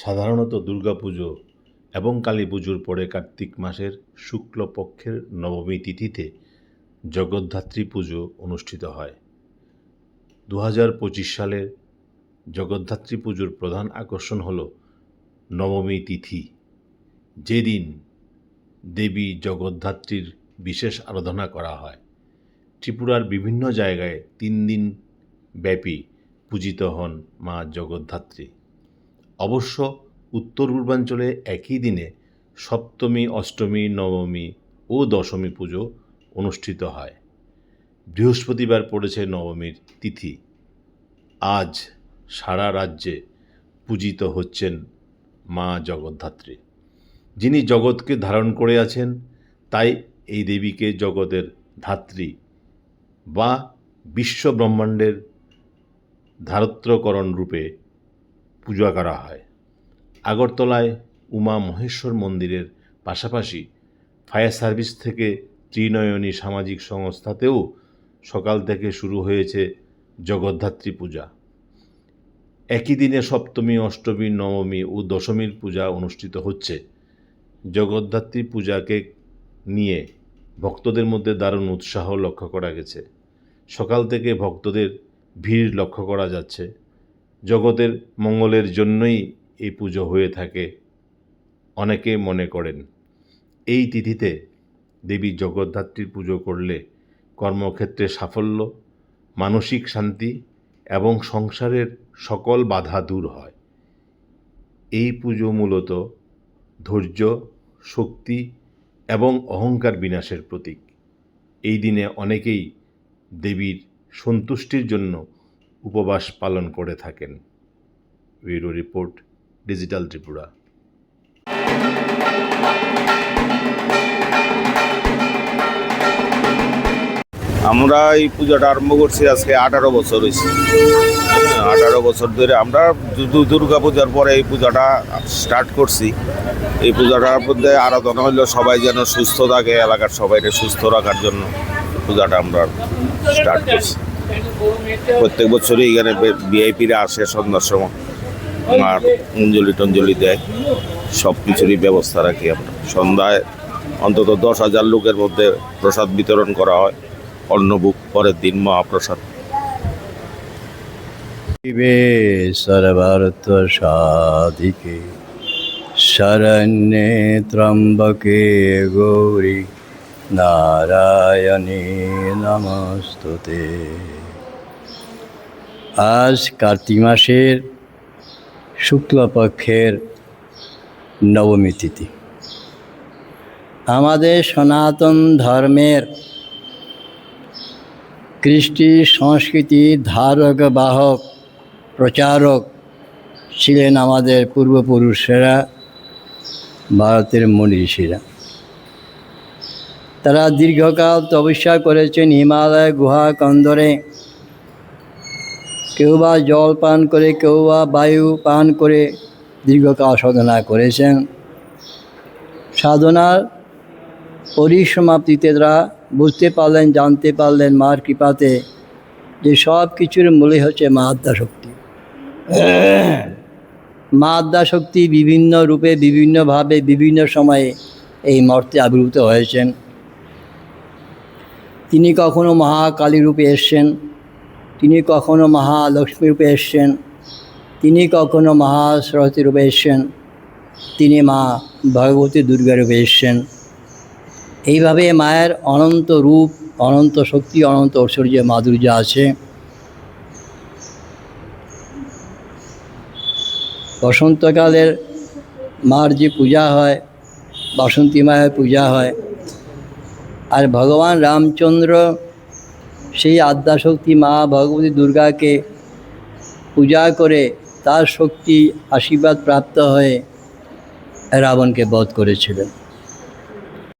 সাধারণত দুর্গাপুজো এবং কালী পুজোর পরে কার্তিক মাসের শুক্লপক্ষের নবমী তিথিতে জগদ্ধাত্রী পুজো অনুষ্ঠিত হয়। দু হাজার পঁচিশ সালের জগদ্ধাত্রী পুজোর প্রধান আকর্ষণ হল নবমী তিথি। যেদিন দেবী জগদ্ধাত্রীর বিশেষ আরাধনা করা হয়। ত্রিপুরার বিভিন্ন জায়গায় তিন দিন ব্যাপী পূজিত হন মা জগদ্ধাত্রী। অবশ্য উত্তর পূর্বাঞ্চলে একই দিনে সপ্তমী, অষ্টমী, নবমী ও দশমী পুজো অনুষ্ঠিত হয়। বৃহস্পতিবার পড়েছে নবমীর তিথি। আজ সারা রাজ্যে পূজিত হচ্ছেন মা জগদ্ধাত্রী। যিনি জগৎকে ধারণ করে আছেন, তাই এই দেবীকে জগতের ধাত্রী বা বিশ্ব ব্রহ্মাণ্ডের ধারত্রকরণ রূপে পূজা করা হয়। আগরতলায় উমা মহেশ্বর মন্দিরের পাশাপাশি ফায়ার সার্ভিস থেকে ত্রিনয়নী সামাজিক সংস্থাতেও সকাল থেকে শুরু হয়েছে জগদ্ধাত্রী পূজা। একই দিনে সপ্তমী, অষ্টমী, নবমী ও দশমীর পূজা অনুষ্ঠিত হচ্ছে। জগদ্ধাত্রী পূজাকে নিয়ে ভক্তদের মধ্যে দারুণ উৎসাহ লক্ষ্য করা গেছে। সকাল থেকে ভক্তদের ভিড় লক্ষ্য করা যাচ্ছে। জগতের মঙ্গলের জন্যই এই পুজো হয়ে থাকে। অনেকে মনে করেন, এই তিথিতে দেবী জগদ্ধাত্রীর পুজো করলে কর্মক্ষেত্রে সাফল্য, মানসিক শান্তি এবং সংসারের সকল বাধা দূর হয়। এই পুজো মূলত ধৈর্য, শক্তি এবং অহংকার বিনাশের প্রতীক। এই দিনে অনেকেই দেবীর সন্তুষ্টির জন্য উপবাস পালন করে থাকেন। Bureau report, digital Tripura. আমরা এই পূজাটা আরম্ভ করছি আজকে আঠারো বছর হয়েছে। আঠারো বছর ধরে আমরা দুর্গা পূজার পরে এই পূজাটা স্টার্ট করছি। এই পূজাটার মধ্যে আরাধনা হইল সবাই যেন সুস্থ থাকে, এলাকার সবাইকে সুস্থ রাখার জন্য পূজাটা আমরা স্টার্ট করছি। প্রত্যেক বছরই এখানে ভিআইপিরা আসে সন্ধ্যার সময়। আর অঞ্জলি টঞ্জলি দেয়। সব কিছুরই ব্যবস্থা রাখি আমরা। সন্ধ্যায় অন্তত দশ হাজার লোকের মধ্যে প্রসাদ বিতরণ করা হয়। অন্নভুক পরের দিন মহাপ্রসাদ। শিবে সাধিকে, শরণ্যে ত্রম্বকে গৌরী, নারায়ণী নমস্তুতে। আজ কার্তিক মাসের শুক্লপক্ষের নবমী তিথি। আমাদের সনাতন ধর্মের কৃষ্টি সংস্কৃতি ধারক, বাহক, প্রচারক ছিলেন আমাদের পূর্বপুরুষেরা, ভারতের মুনি তারা দীর্ঘকাল তপস্যা করেছেন হিমালয় গুহা, কন্দরে কেউ বা জল পান করে কেউ বা বায়ু পান করে দীর্ঘকাল সাধনা করেছেন। সাধনার পরিসমাপ্তিতে তারা বুঝতে পারলেন, জানতে পারলেন মার কৃপাতে যে সব কিছুর মূলে হচ্ছে মা আদ্যা শক্তি। মা আদ্যা শক্তি বিভিন্ন রূপে বিভিন্নভাবে বিভিন্ন সময়ে এই মর্তে আবির্ভূত হয়েছেন। তিনি কখনো মহাকালী রূপে এসছেন। তিনি কখনো মহালক্ষ্মী রূপে এসছেন, তিনি কখনো মহা সরস্বতী রূপে এসছেন, তিনি মা ভগবতী দুর্গা রূপে এসছেন। এইভাবে মায়ের অনন্ত রূপ, অনন্ত শক্তি, অনন্ত ঐশ্বর্য, মাধুর্য আছে। বসন্তকালের মার যে পূজা হয় বাসন্তী মায়ের পূজা হয়, আর ভগবান রামচন্দ্র সেই আদ্যাশক্তি মা ভগবতী দুর্গাকে পূজা করে তার শক্তি আশীর্বাদ প্রাপ্ত হয়ে রাবণকে বধ করেছিলেন।